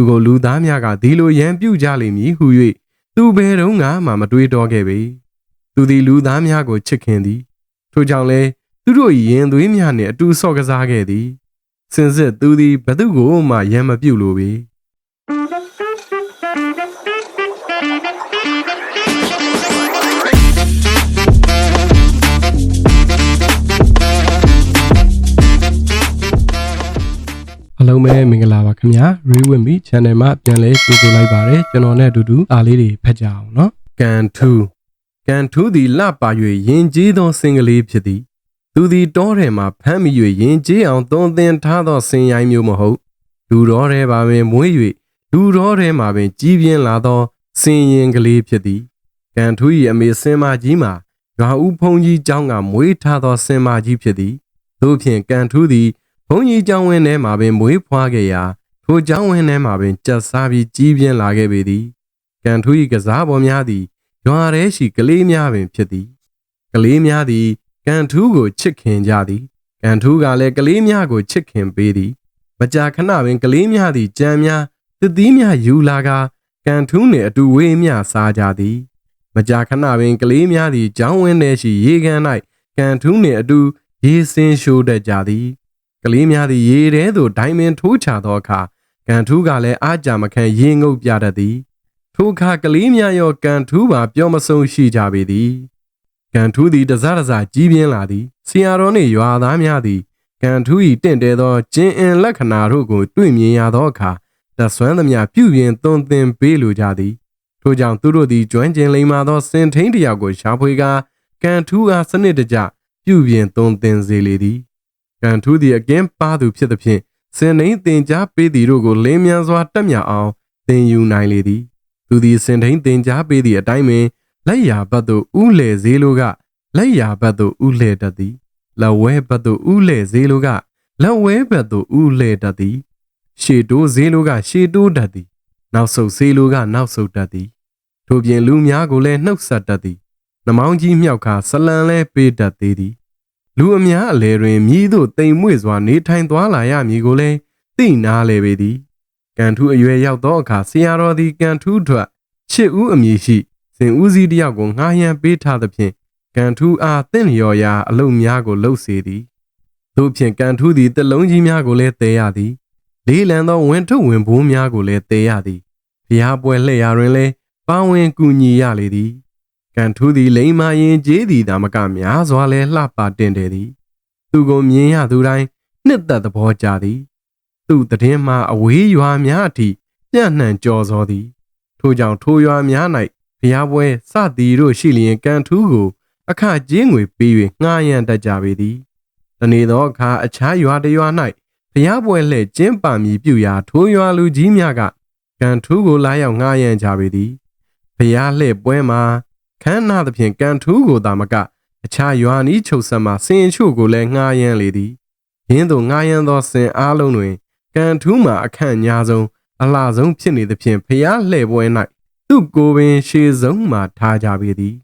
သူကိုလူသားများကဒီလိုရန်ပြုကြလိမ့်မည်ဟု၍သူဘယ်တော့မှမတွေးတောခဲ့ပေသူသည်လူသားများကိုချစ်ခင်သည်ထို့ကြောင့်လည်းသူတို့၏ရင်သွေးများနှင့်အတူဆော့ကစားခဲ့သည်စင်စစ်သူသည်ဘသူကိုမှရန်မပြုလိုပေ အလုံးပဲမင်္ဂလာပါခင်ဗျာ Ray with me channel မှာပြန်လဲကြိုဆိုလိုက်ပါတယ်ကျွန်တော်နဲ့အတူတူအားလေးတွေဖတ်ကြအောင်နော်ကန်ထူးကန်ထူးသည်လှပါ၍ယင်ကြီးသောစင်ကလေးဖြစ်သည်သူသည်တောထဲမှဖမ်းမိ၍ယင်ကြီးအောင်သွန်သင်ထားသောစင်ရိုင်းမျိုးမဟုတ်လူတော်ထဲပါပင်မွေး၍လူတော်ထဲမှပင်ကြီးပြင်းလာသောစင်ရင်ကလေးဖြစ်သည်ကန်ထူး၏အမေစင်မကြီးမှာရွာဦးဖုန်ကြီးเจ้าကမွေးထားသောစင်မကြီးဖြစ်သည်တို့ဖြင့်ကန်ထူးသည် ဘုန်းကြီးကျောင်းဝင်းထဲမှာပင်မွေးဖွားခဲ့ရာထိုကျောင်းဝင်းထဲမှာပင်ကြက်စားပြီးကြီးပြင်းလာခဲ့ပေသည်ကံထူး၏ကစားပေါ်များသည်ရွာထဲရှိကလေးများပင်ဖြစ်သည်ကလေးများသည်ကံထူးကိုချစ်ခင်ကြသည်ကံထူးကလည်းကလေးများကိုချစ်ခင်ပေးသည်မကြာခဏပင်ကလေးများသည်ကြံများသစ်သီးများယူလာကကံထူးနှင့်အတူဝေးမျှစားကြသည်မကြာခဏပင်ကလေးများသည်ကျောင်းဝင်းထဲရှိရေကန်၌ကံထူးနှင့်အတူရေစင်းရှိုးတတ်ကြသည် ကလေးများသည်ရေထဲသို့ဒိုင်မင်ထိုးချသောအခါကန်ထူးကလည်းအားကြမခံရေငုပ်ပြတတ်သည်ထိုအခါကလေးများရောကန်ထူးပါပြောမဆုံးရှိကြပေသည်ကန်ထူးသည်တစားတစားကြီးပြင်းလာသည်ဆရာတော်နှင့်ရွာသားများသည်ကန်ထူး၏တင့်တယ်သောကျင်အင်လက္ခဏာတို့ကိုတွေ့မြင်ရသောအခါတဆွမ်းသမျှပြုပြင်သွန်သင်ပေးလိုကြသည်ထို့ကြောင့်သူတို့သည်ကျွမ်းကျင်လိမ္မာသောစင်ထိန်တစ်ယောက်ကိုရှာဖွေကာကန်ထူးအားစနစ်တကျပြုပြင်သွန်သင်စေလေသည် ကံထူးသည့်အကင်းပါသူဖြစ်သဖြင့်စင်နှိန်တင်ကြားပေးသည်တို့ကိုလင်းမြန်စွာတက်မြောက်အောင်သင်ယူနိုင်လေသည်သူသည်စင်ထိန်တင်ကြားပေးသည့်အတိုင်းပင်လက်ရာဘတ်သို့ဥလေဈေးလိုကလက်ရာဘတ်သို့ဥလေတတ်သည်လက်ဝဲဘတ်သို့ဥလေဈေးလိုကလက်ဝဲဘတ်သို့ဥလေတတ်သည်ရှေတိုးဈေးလိုကရှေတိုးတတ်သည်နောက်ဆုတ်ဈေးလိုကနောက်ဆုတ်တတ်သည်ထို့ပြင်လူများကိုလည်းနှုတ်ဆက်တတ်သည်နှမောင်းကြီးမြောက်ခါဆလံလဲပေးတတ်သေးသည် လူအများအလဲတွင်မြည်သို့တိမ်မွေ့စွာနေထိုင်သွားလာရမည်ကိုလည်းသိနာလေပေသည်ကံထူးအရွယ်ရောက်သောအခါဆရာတော်သည်ကံထူးထွက်ချစ်ဦးအမည်ရှိစင်ဦးစီးတယောက်ကိုငှားရမ်းပေးထားသဖြင့်ကံထူးအားတင့်လျော်ရာအလုပ်များကိုလုပ်စေသည်တို့ဖြင့်ကံထူးသည်တလုံးကြီးများကိုလည်းတည်ရသည်လေးလံသောဝင်ထုတ်ဝင်ဘိုးများကိုလည်းတည်ရသည်ဖျားပွဲလှည့်ရာတွင်လည်းပါဝင်ကူညီရလေသည် ကံထူးသည်လိမ္မာရင်ကျေးသည်သာမကများစွာလဲလှပတင်တယ်သည် သူကိုမြင်ရသူတိုင်းနှစ်သက်သဘောကြသည် သူတည်င်းမှအဝေးရွာများအထိပြန့်နှံ့ကြော်စောသည် ထို့ကြောင့်ထိုရွာများ၌ဘုရားပွဲစသည်တို့ရှိလျင်ကံထူးကို အခကြေးငွေပေး၍ငှားရမ်းတတ်ကြပေသည်တနေ့သောအခါအခြားရွာတစ်ရွာ၌ဘုရားပွဲလှည့်ကျင်းပမည်ပြုရာထိုရွာလူကြီးများကကံထူးကိုလာရောက်ငှားရမ်းကြပေသည်ဘုရားလှည့်ပွဲမှာ ခမ်းနားသဖြင့်ကံထူးကိုသာမက အခြားရွာနီးချုပ်ဆက်မှစင်ချို့ကိုလည်းငှားရမ်းလေသည်ရင်းသို့ငှားရမ်းသောစင်အားလုံးတွင်ကံထူးမှာအခန့်ညာဆုံးအလှဆုံးဖြစ်နေသဖြင့်ဖျားလှဲ့ပွဲ၌သူ့ကိုယ်ပင်ရှေဆုံးမှထားကြပေသည်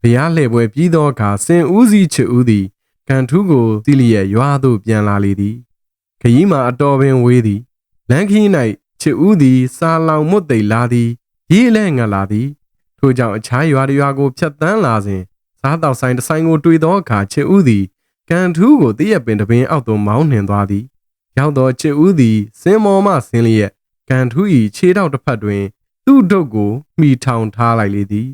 ဖျားလှဲ့ပွဲပြီးသောအခါစင်ဦးစီးချစ်ဦးသည်ကံထူးကိုစီလျက်ရွာသို့ပြန်လာလေသည်ခရီးမှာအတော်ပင်ဝေးသည်လမ်းခီး၌ချစ်ဦးသည် စာလောင်မွတ်သိပ်လာသည်ရေးလဲငတ်လာသည် ထို့ကြောင့်အခြားရွာတစ်ရွာကိုဖြတ်တန်းလာစဉ်စားတောက်ဆိုင်တစ်ဆိုင်ကိုတွေ့သောအခါချစ်ဦးသည်ကံထူးကိုတည့်ရပင်တပင်အောက်သို့မောင်းနှင်သွားသည်ရောက်သောချစ်ဦးသည်စင်မော်မှဆင်းလျက်ကန်ထူး၏ခြေထောက်တစ်ဖက်တွင် သူ့ဒုတ်ကိုမိထောင်ထားလိုက်လေသည်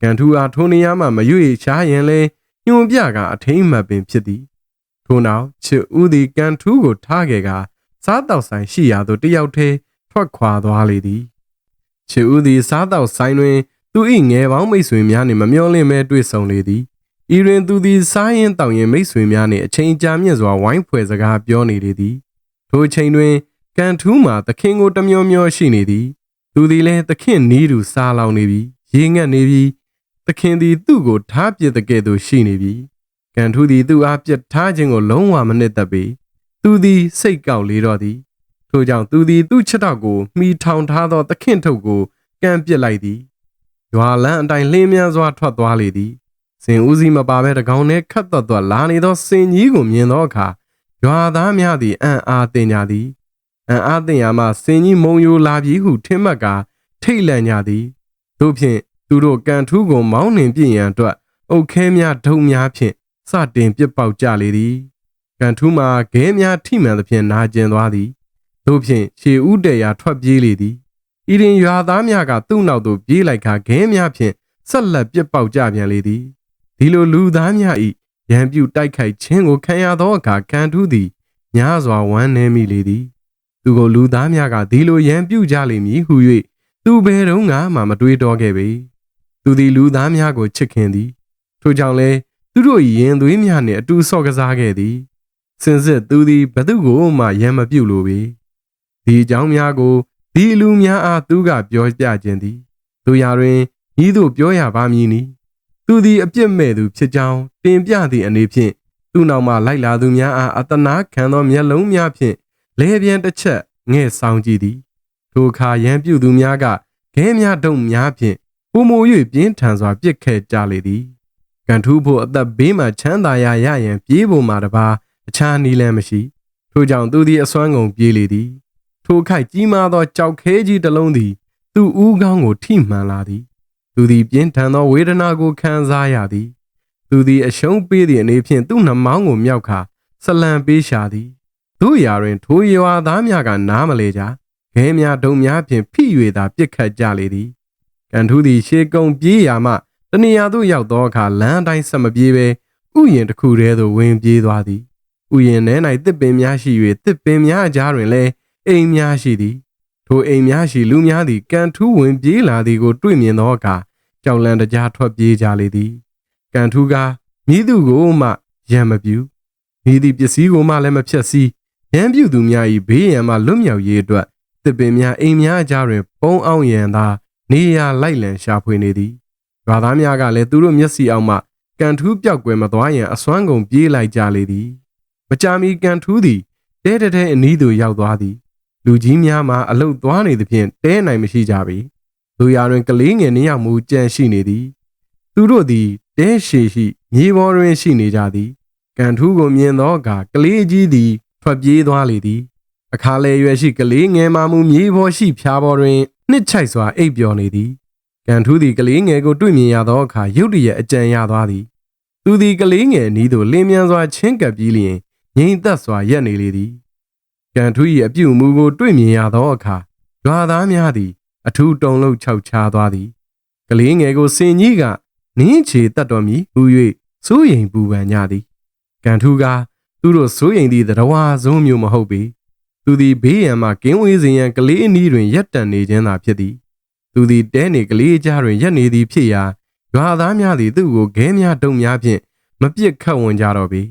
ကန်ထူးအားထိုနေရာမှမရွေ့ရှားရင်လဲညွန်ပြကအထိမ့်မှတ်ပင်ဖြစ်သည်ထို့နောက်ချစ်ဦးသည်ကန်ထူးကိုထားခဲ့ကစားတောက်ဆိုင်ရှိရာသို့တယောက်တည်းထွက်ခွာသွားလေသည်ချစ်ဦးသည်စားတောက်ဆိုင်တွင် သူ၏ငယ်ပေါင်းမိတ်ဆွေများနှင့်မမျောလင့်မဲတွေ့ဆုံလေသည်ဤတွင်သူသည်စားရင်တောင်ရင်မိတ်ဆွေများနှင့်အချိန်ကြာမြင့်စွာဝိုင်းဖွဲ့စကားပြောနေလေသည်ထိုအချိန်တွင်ကန်ထူးမှာသခင်ကိုတမျောမျောရှိနေသည်သူသည်လည်းသခင်နီးသူစားလောင်နေပြီရေငတ်နေပြီသခင်သည်သူ့ကိုထားပြစ်တဲ့ကဲ့သို့ရှိနေပြီကန်ထူးသည်သူ့အားပြစ်ထားခြင်းကိုလုံးဝမနစ်သက်ပေသူသည်စိတ်ကောက်လေတော့သည်ထို့ကြောင့်သူသည်သူ့ချက်တော့ကိုမှီထောင်ထားသောသခင်ထုတ်ကိုကန့်ပစ်လိုက်သည် ရွာလန်းအတိုင်းလှင်းမြန်စွာထွက်သွားလေသည်စင်ဦးစီးမပါဘဲတကောင်နဲ့ခတ်သွက်သွက်လာနေသောစင်ကြီးကိုမြင်သောအခါရွာသားများသည်အံ့အားသင်ကြသည်အံအားတင်ရမှစင်ကြီးမုံယိုလာပြီဟုထင်မှတ်ကာထိတ်လန့်ကြသည်တို့ဖြင့်သူတို့ကန်ထူးကိုမောင်းနှင်ပြစ်ရန်အတွက်အုတ်ခဲများဒုံများဖြင့်စတင်ပြစ်ပေါက်ကြလေသည်ကန်ထူးမှာခဲများထိမှန်သဖြင့်နာကျင်သွားသည်တို့ဖြင့်ခြေဥတရာထွက်ပြေးလေသည် ဤရင်ရွာသားများကသူ့နောက်သို့ပြေးလိုက်ခါခဲများဖြင့်ဆက်လက်ပြစ်ပေါက်ကြပြန်လေသည်ဒီလိုလူသားများ၏ရန်ပြုတိုက်ခိုက်ခြင်းကိုခံရသောအခါကန်ထူးသည်များစွာဝမ်းနည်းမိလေသည်သူကိုလူသားများကဒီလိုရန်ပြုကြလိမ့်မည်ဟု၍သူဘယ်တော့မှမတွေးတော့ခဲ့ပေသူသည်လူသားများကိုချစ်ခင်သည်ထို့ကြောင့်လည်းသူတို့၏ရင်သွေးများနှင့်အတူဆော့ကစားခဲ့သည်စင်စစ်သူသည်ဘသူကိုမှရန်မပြုလိုပေဒီအကြောင်းများကို ဒီလူများအားသူကပြောပြခြင်းသည်သူရာတွင်ဤသို့ပြောရပါမည်နီသူသည်အပြစ်မဲ့သူဖြစ်ကြောင်းတင်ပြသည့်အနေဖြင့်သူ့နောက်မှလိုက်လာသူများအားအတနာခံသောမျက်လုံးများဖြင့်လဲပြန်တစ်ချက်ငဲ့ဆောင်ကြည့်သည်ထိုအခါရန်ပြုသူများကခဲများတုံများဖြင့်ပုံမို၍ပြင်းထန်စွာပြစ်ခဲ့ကြလေသည်ကန်ထူးဖို့အသက်ဘေးမှချမ်းသာရရရန်ပြေးဖို့မှာတပါအခြားနည်းလမ်းမရှိထို့ကြောင့်သူသည်အစွမ်းကုန်ပြေးလေသည် ထိုခိုက်ကြီးမားသောကြောက်ခဲကြီးတစ်လုံးသည် သူ့ဦးခေါင်းကိုထိမှန်လာသည်သူသည်ပြင်းထန်သောဝေဒနာကိုခံစားရသည် သူသည်အရှုံးပေးသည့်အနေဖြင့်သူ့နှမောင်းကိုမြောက်ခါဆလံပေးရှာသည်တို့ရာတွင်ထိုရွာသားများကနားမလဲကြခဲများဒုံများဖြင့်ဖိ၍သာပြစ်ခတ်ကြလေသည်ကန်ထူးသည်ရှေကုံပြေးရာမှတနေရာသို့ရောက်သောအခါလမ်းအတိုင်းဆက်မပြေးပဲဥယျင်တစ်ခုတည်းသို့ဝင်ပြေးသွားသည်ဥယျင်ထဲ၌တစ်ပင်များရှိ၍တစ်ပင်များအကြားတွင်လည်း အိမ်များရှိသည်ထိုအိမ်များရှိလူများသည်ကန်ထူးဝင်ပြေးလာသည်ကိုတွေ့မြင်သောအခါကြောက်လန့်တကြားထွက်ပြေးကြလေသည်ကန်ထူးကမိသူကိုမှရံမပြူမိသည့်ပစ္စည်းကိုမှလည်းမဖြက်စီးရန်ပြုသူများ၏ဘေးရန်မှလွတ်မြောက်ရေးအတွက်တစ်ပင်များအိမ်များအကြားတွင်ပုံအောင်ရန်သာနေရလိုက်လံရှာဖွေနေသည်ရွာသားများကလည်းသူတို့မျက်စိအောက်မှကန်ထူးပြောက်ကွယ်မသွားရန်အစွမ်းကုန်ပြေးလိုက်ကြလေသည်မကြာမီကန်ထူးသည်တဲတဲတဲအနီးသို့ရောက်သွားသည် လူကြီးများမှအလုတ်သွားနေသဖြင့်တဲနိုင်မရှိကြပေလူရာတွင်ကလေးငယ်နှစ်ယောက်မူကြံရှိနေသည်သူတို့သည်တဲရှည်ရှိမြေပေါ်တွင်ရှိနေကြသည်ကန်ထူးကိုမြင်သောအခါကလေးကြီးသည်ထွက်ပြေးသွားလေသည်အခါလေရွယ်ရှိကလေးငယ်မှမူမြေပေါ်ရှိဖျားပေါ်တွင်နှစ်ချိုက်စွာအိပ်ပျော်နေသည်ကန်ထူးသည်ကလေးငယ်ကိုတွေ့မြင်ရသောအခါရုတ်တရက်အကြံရသွားသည်သူသည်ကလေးငယ်နီးသို့လင်းမြန်စွာချင်းကပ်ပြီးလျင်ငြိမ်သက်စွာရက်နေလေသည် ကန်ထူး၏အပြုအမူကိုတွေ့မြင်ရသောအခါရွာသားများသည် အထူးတုန်လှုပ်ခြောက်ခြားသွားသည်ကလေးငယ်ကိုစင်ကြီးကနင်းချေတတ်တော်မူဟူ၍စိုးရိမ်ပူပန်ကြသည်ကန်ထူးကသူတို့စိုးရိမ်သည့်တရဝါဆုံးမျိုးမဟုတ်ပေသူသည်ဘေးရန်မှကင်းဝေးစေရန်ကလေးအနီးတွင်ရက်တန်နေခြင်းသာဖြစ်သည်သူသည်တဲနေကလေးကြားတွင်ရက်နေသည်ဖြစ်ရာရွာသားများသည်သူ့ကိုခဲများတုံများဖြင့်မပြစ်ခတ်ဝင်ကြတော့ပေ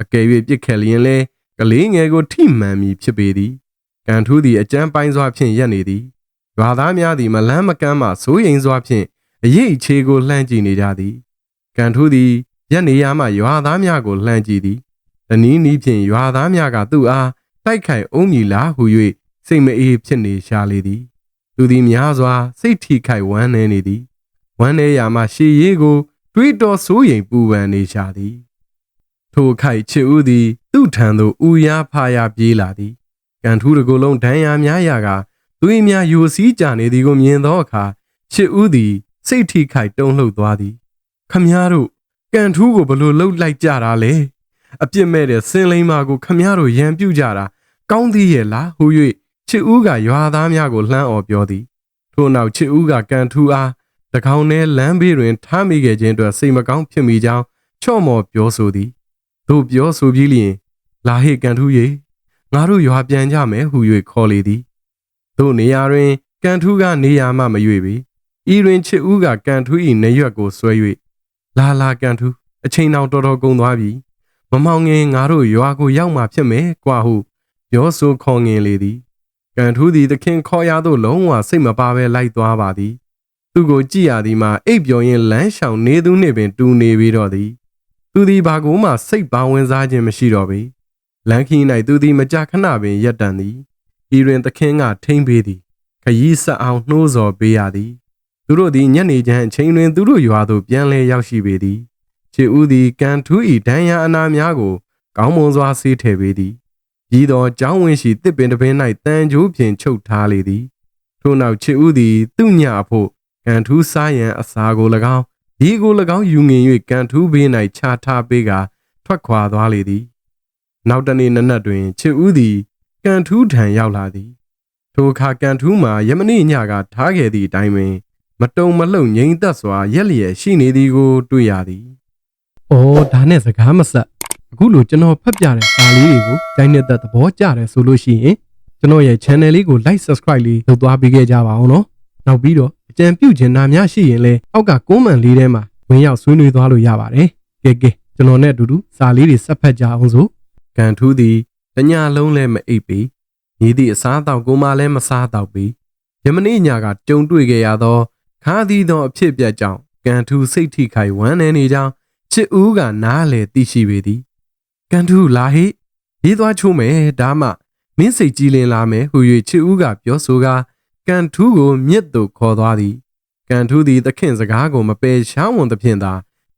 အကယ်၍ပြစ်ခတ်လျင်လဲ ကလေးငယ်ကိုထိမှန်မည်ဖြစ်ပေသည်ကန်ထူးသည်အကြမ်းပိုင်းစွာဖြင့်ရက်နေသည်ရွာသားများသည်မလန်းမကမ်းမှစိုးရိမ်စွာဖြင့်အရေးအခြေကိုလှမ်းကြည့်နေကြသည်ကန်ထူးသည်ရက်နေရမှရွာသားများကိုလှမ်းကြည့်သည်တနည်းနည်းဖြင့်ရွာသားများကသူ့အားတိုက်ခိုက်အုံးမည်လားဟု၍စိတ်မအေးဖြစ်နေရှာလေသည်သူသည်များစွာစိတ်ထိခိုက်ဝမ်းနည်းနေသည်ဝမ်းနည်းရာမှရှေးရေးကိုတွေးတော်စိုးရိမ်ပူပန်နေရှာသည် ထိုခိုက်ချစ်ဦးသည် သူ့ထံသို့ဥယာဖာယာပြေးလာသည်ကန်ထူးတကူလုံးဒဏ်ရာများရာကသွေးများယိုစီးကြနေသည်ကိုမြင်သောအခါချစ်ဦးသည် စိတ်ထိခိုက်တုန်လှုပ်သွားသည်ခမည်းတော်ကန်ထူးကိုဘလို့လှုပ်လိုက်ကြတာလဲအပြစ်မဲ့တဲ့စင်လိမ္မာကိုခမည်းတော်ရန်ပြုတ်ကြတာကောင်းသေးရဲ့လားဟု၍ချစ်ဦးကရွာသားများကိုလှမ်းអော်ပြောသည်ထို့နောက်ချစ်ဦးကကန်ထူးအားတကောင်ထဲလမ်းဘေးတွင်ထားမိခဲ့ခြင်းအတွက်စိတ်မကောင်းဖြစ်မိကြောင်းချော့မော်ပြောဆိုသည် တို့ပြောဆိုပြီးလျင် လာဟေကန်ထူးရေငါတို့ရွာပြန်ကြမယ်ဟု၍ခေါ်လေသည်တို့နေရာတွင်ကန်ထူးကနေရာမှမရွေပေဤတွင်ချစ်ဦးကကန်ထူး၏နေရွက်ကိုဆွဲ၍လာလာကန်ထူးအချိန်တော်တော်တော်ကုန်သွားပြီမမောင်ငင်ငါတို့ရွာကိုရောက်မှဖြစ်မယ်ကွာဟုပြောဆိုခေါ်ငင်လေသည်ကန်ထူးသည်သခင်ခေါ်ရသို့လုံးဝစိတ်မပါဘဲလိုက်သွားပါသည်သူကိုကြည့်ရသည်မှာအိပ်ပျော်ရင်းလမ်းရှောင်နေသူနှင့်ပင်တူနေပြီးတော့သည် သူသည်ဘာကိုမှစိတ်ပါဝင်စားခြင်းမရှိတော့ပေလမ်းခီး၌သူသည်မကြခဏပင်ရက်တန်သည်ဤတွင်သခင်ကထိမ့်ပေးသည်ခရီးဆက်အောင်နှိုးဆော်ပေးရသည် သူတို့သည်ညနေချမ်းအချိန်တွင်သူတို့ရွာသို့ပြန်လည်ရောက်ရှိပေသည်ခြေဦးသည်ကန်ထူး၏ဒဏ်ရာအနာများကို ကောင်းမွန်စွာဆေးထည့်ပေးသည်ကြီးသောကျောင်းဝင်းရှိတစ်ပင်တစ်ပင်၌တန်ကြိုးဖြင့်ချုပ်ထားလေသည်ထို့နောက်ချစ်ဦးသည်သူ့ညအဖို့ကန်ထူးစားရန်အစာကို၎င်း ဒီကို၎င်းယူငင်၍ကန်ထူးဘေး၌ခြာထားပေးကထွက်ခွာသွားလေသည် နောက်တနေ့နနက်တွင်ချစ်ဦးသည်ကန်ထူးထံရောက်လာသည် ထိုအခါကန်ထူးမှာယမနေ့ညကထားခဲ့သည့်အတိုင်းပင် မတုံမလှုပ်ငြိမ်သက်စွာရက်လျက်ရှိနေသည်ကိုတွေ့ရသည်။အော်ဒါနဲ့စကားမဆက်အခုလိုကျွန်တော်ဖတ်ပြတဲ့စာလေးတွေကိုကြိုင်းနေတဲ့သဘောကျတယ်ဆိုလို့ရှိရင်ကျွန်တော်ရဲ့ channel လေးကို like subscribe လေးလုပ်သွားပေးခဲ့ကြပါအောင်နော်။နောက်ပြီးတော့ အကြံပြုချင်တာများရှိရင်လည်းအောက်က comment လေးထဲမှာဝင်ရောက်ဆွေးနွေးသွားလို့ရပါတယ်။ကဲကဲကျွန်တော်နဲ့အတူတူစာလေးတွေဆက်ဖတ်ကြအောင်စို့။ကန်ထူးသည်တညလုံးလည်းမအိပ်ပေ။ညီသည့်အစားအသောက်ကိုမှလည်းမစားတော့ပေ။ယမနေ့ညကကြုံတွေ့ခဲ့ရသောခါသီးသောအဖြစ်အပျက်ကြောင့်ကန်ထူးစိတ်ထိခိုက်ဝမ်းနည်းနေကြောင်းချစ်ဦးကနားလေသိရှိပေသည်။ကန်ထူးလာဟိရေးသွားချိုးမယ်ဒါမှမင်းစိတ်ကြည်လင်လာမယ်ဟူ၍ချစ်ဦးကပြောဆိုကာ ကန်ထူးကိုမြစ်သို့ခေါ်သွားသည်။ကန်ထူးသည်သခင်စကားကိုမပယ်ရှားဝန်သဖြင့်သာ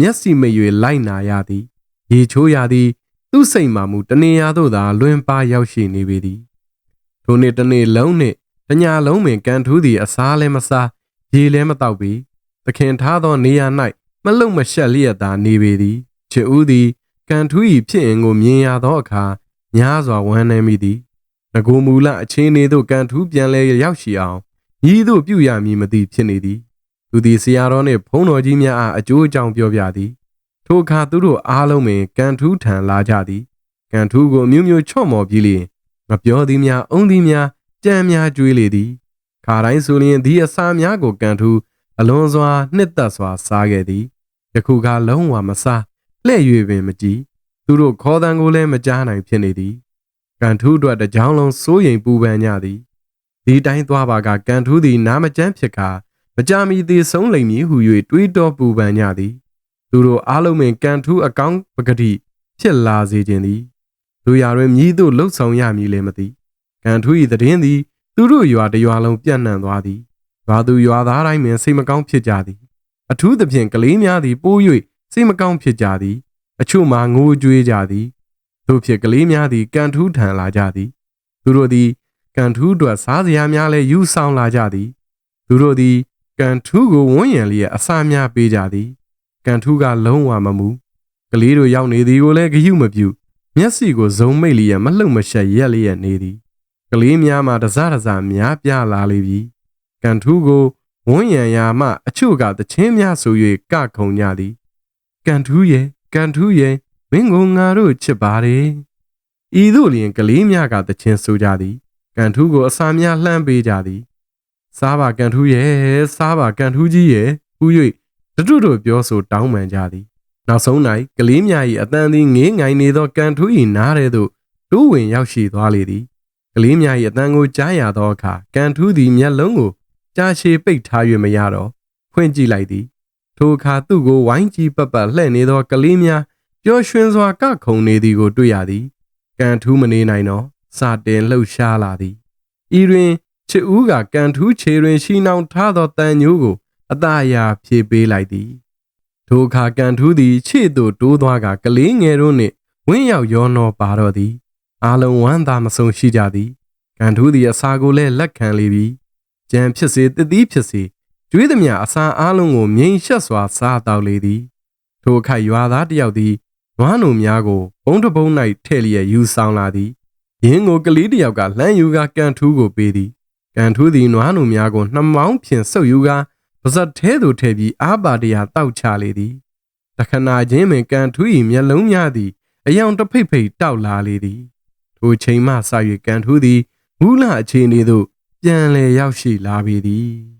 မျက်စိမိတ်၍လိုက်နာရသည်။ရေချိုးရသည် သူ့စိတ်မှမူတနေရာသို့သာလွင်ပါရောက်ရှိနေပေသည်။ထိုနေ့တနေ့လုံးနှင့်တညာလုံးပင်ကန်ထူးသည်အစားလည်းမစားရေလည်းမတောက်ပေ။သခင်ထားသောနေရာ၌မလုံမရှက်လျက်သာနေပေသည်။ချစ်ဦးသည်ကန်ထူး၏ဖြစ်ရင်ကိုမြင်ရသောအခါညားစွာဝမ်းနည်းမိသည်။ ငကိုမူလအချင်းနေသို့ကန်ထူးပြန်လဲရောက်ရှိအောင်ဤသို့ပြုရမည်မသိဖြစ်နေသည်။သူသည်ဆရာတော်နှင့်ဘုန်းတော်ကြီးများအားအကျိုးအကြောင်းပြောပြသည်။ထိုအခါသူတို့အားလုံးပင်ကန်ထူးထံလာကြသည်။ကန်ထူးကိုမျိုးမျိုးချော့မော်ပြီးလျင်ငပြောသည်များအုံသည်များကြံများကျွေးလေသည်။ခါတိုင်းဆိုလျင်ဒီအစာများကိုကန်ထူးအလွန်စွာနှစ်သက်စွာစားခဲ့သည်။ယခုကလုံးဝမစားလှဲ့၍ပင်မကြည့်သူတို့ခေါ်တန်ကိုလည်းမကြားနိုင်ဖြစ်နေသည် ကန်ထူးအတွက်တကြောင်လုံးစိုးရိမ်ပူပန်ကြသည်ဒီတိုင်းသွားပါကကန်ထူးသည်နားမကျန်းဖြစ်ခါမကြမီသေးဆုံးလိမ့်မည်ဟု၍တွေးတောပူပန်ကြသည်သူတို့အားလုံးပင်ကန်ထူးအကောင်းပကတိဖြစ်လာစေခြင်းသည်လူရတွင်မြည်သို့လှုပ်ဆောင်ရမည်လည်းမသိကန်ထူး၏သတင်းသည်သူတို့ရွာတရွာလုံးပြန့်နှံ့သွားသည်ရွာသူရွာသားတိုင်းပင်စိတ်မကောင်းဖြစ်ကြသည်အထူးသဖြင့်ကလေးများသည်ပိုး၍စိတ်မကောင်းဖြစ်ကြသည်အချို့မှာငိုကြွေးကြသည် တို့ဖြစ်ကလေးများသည်ကန်ထူးထန်လာကြသည် သူတို့သည်ကန်ထူးတို့စားစရာများလည်းယူဆောင်လာကြသည် သူတို့သည်ကန်ထူးကိုဝန်းရံလျက်အစာများပေးကြသည်ကန်ထူးကလုံးဝမမူကလေးတို့ရောက်နေသည်ကိုလည်းဂယုမပြုမျက်စိကိုဇုံမိတ်လျက်မလှုပ်မရှက်ရက်လျက်နေသည်ကလေးများမှာတစတစများပြလာလေပြီကန်ထူးကိုဝန်းရံရာမှအချို့ကတချင်းများဆို၍ကခုံကြသည် ကန်ထူးရဲ့ကန်ထူးရဲ့ မင်းကိုငါတို့ချစ်ပါတယ်ဤသို့လျင်ကလေးများကတချင်းဆိုကြသည်ကန်ထူးကိုအစာများလှမ်းပေးကြသည်စားပါကန်ထူးရဲ့စားပါကန်ထူးကြီးရဲ့ဟူ၍တတုတို့ပြောဆိုတောင်းပန်ကြသည်နောက်ဆုံး၌ကလေးများ၏အတန်သည်ငေးငိုင်နေသောကန်ထူး၏နားထဲသို့တိုးဝင်ရောက်ရှိသွားလေသည်ကလေးများ၏အတန်ကိုကြားရသောအခါကန်ထူးသည်မျက်လုံးကိုကြားရှည်ပိတ်ထား၍မရတော့ဖွင့်ကြည့်လိုက်သည်ထိုအခါသူ့ကိုဝိုင်းကြီးပတ်ပတ်လှဲ့နေသောကလေးများ ပျော်ရွှင်စွာကခုန်နေသည်ကိုတွေ့ရသည်ကံထူးမနေနိုင်တော့စာတင်လှုပ်ရှားလာသည်ဤတွင်ချစ်ဦးကကံထူးခြေတွင်ရှိနှောင်ထားသောတန်ညိုးကိုအသာယာဖြေပေးလိုက်သည်ထိုအခါကံထူးသည်ခြေသို့တိုးသွားကကလေးငယ်တို့နှင့်ဝင်းရောက်ရောနှောပါတော့သည်အာလုံးဝမ်းသာမဆုံးရှိကြသည်ကံထူးသည်အစာကိုလည်းလက်ခံလေပြီကြံဖြစ်စေတည်တည်ဖြစ်စေကျွေးသည်မြအစာအားလုံးကိုမြိန်ရှက်စွာစားတောက်လေသည်ထိုအခါရွာသားတယောက်သည် နွားနိုများကိုဘုံတဘုံ၌ထည့်လျက်ယူဆောင်လာသည်ယင်းကိုကလေးတယောက်ကလှမ်းယူကကန်ထူးကိုပေးသည်ကန်ထူးသည်နွားနိုများကိုနှမောင်းဖြင့်ဆုပ်ယူကပါဇက်သေးသို့ထည့်ပြီးအာပါတရာတောက်ချလေသည်တခဏချင်းပင်ကန်ထူး၏မျက်လုံးများသည်အယောင်တဖိတ်ဖိတ်တောက်လာလေသည်ထိုချိန်မှစ၍ကန်ထူးသည်မူလအခြေအနေသို့ပြန်လည်ရောက်ရှိလာပေသည်